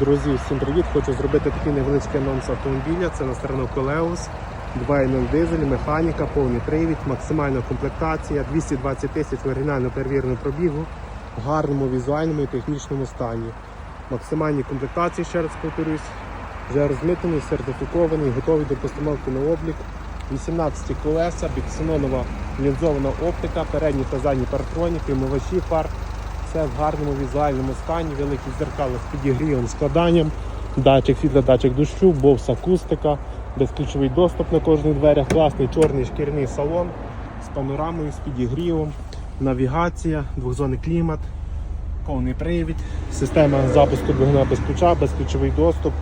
Друзі, всім привіт! Хочу зробити такий невеличкий анонс автомобіля. Це на сторону Колеус, 2.0 дизель, механіка, повний привід, максимальна комплектація, 220 тисяч оригінально перевірену пробігу, в гарному візуальному і технічному стані. Максимальні комплектації, ще раз повторюсь, вже розмитений, сертифікований, готовий до постановки на облік. 18 колеса, біксенонова лінзована оптика, передні та задні парктроніки, омивачі фар. Все в гарному візуальному стані, великі зеркала з підігрівом, складанням, датчик світла, датчик дощу, бовс акустика, безключовий доступ на кожних дверях, класний чорний шкіряний салон з панорамою, з підігрівом, навігація, двохзонний клімат, повний привід, система запуску двигуна без ключа, безключовий доступ,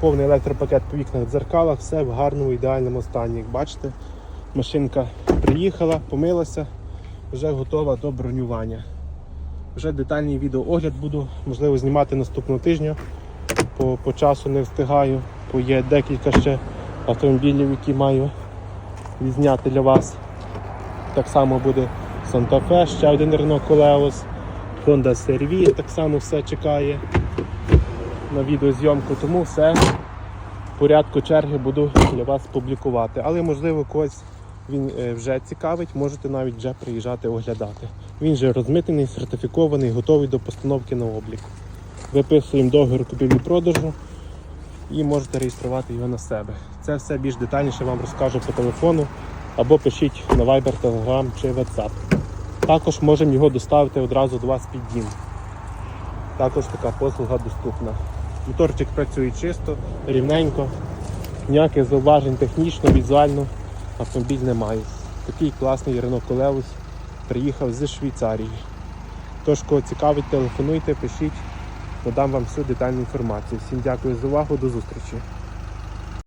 повний електропакет по вікнах дзеркалах, все в гарному ідеальному стані. Як бачите, машинка приїхала, помилася, вже готова до бронювання. Вже детальний відеоогляд буду, можливо, знімати наступного тижня. По, по часу не встигаю, бо є декілька ще автомобілів, які маю відзняти для вас. Так само буде Fe, ще один Renault Coleos, Honda CR-V, так само все чекає на відеозйомку, тому все в порядку черги буду для вас публікувати. Але можливо когось він е, вже цікавить, можете навіть вже приїжджати оглядати. Він вже розмитений, сертифікований, готовий до постановки на облік. Виписуємо договір купівлі-продажу і можете реєструвати його на себе. Це все більш детальніше вам розкажу по телефону або пишіть на Viber, Telegram чи WhatsApp. Також можемо його доставити одразу до вас під дім. Також така послуга доступна. Моторчик працює чисто, рівненько, ніяких зауважень технічно, візуально автомобіль немає. Такий класний Renault Колеус приїхав з Швейцарії. Тож, кого цікавить, телефонуйте, пишіть, надам вам всю детальну інформацію. Всім дякую за увагу, до зустрічі.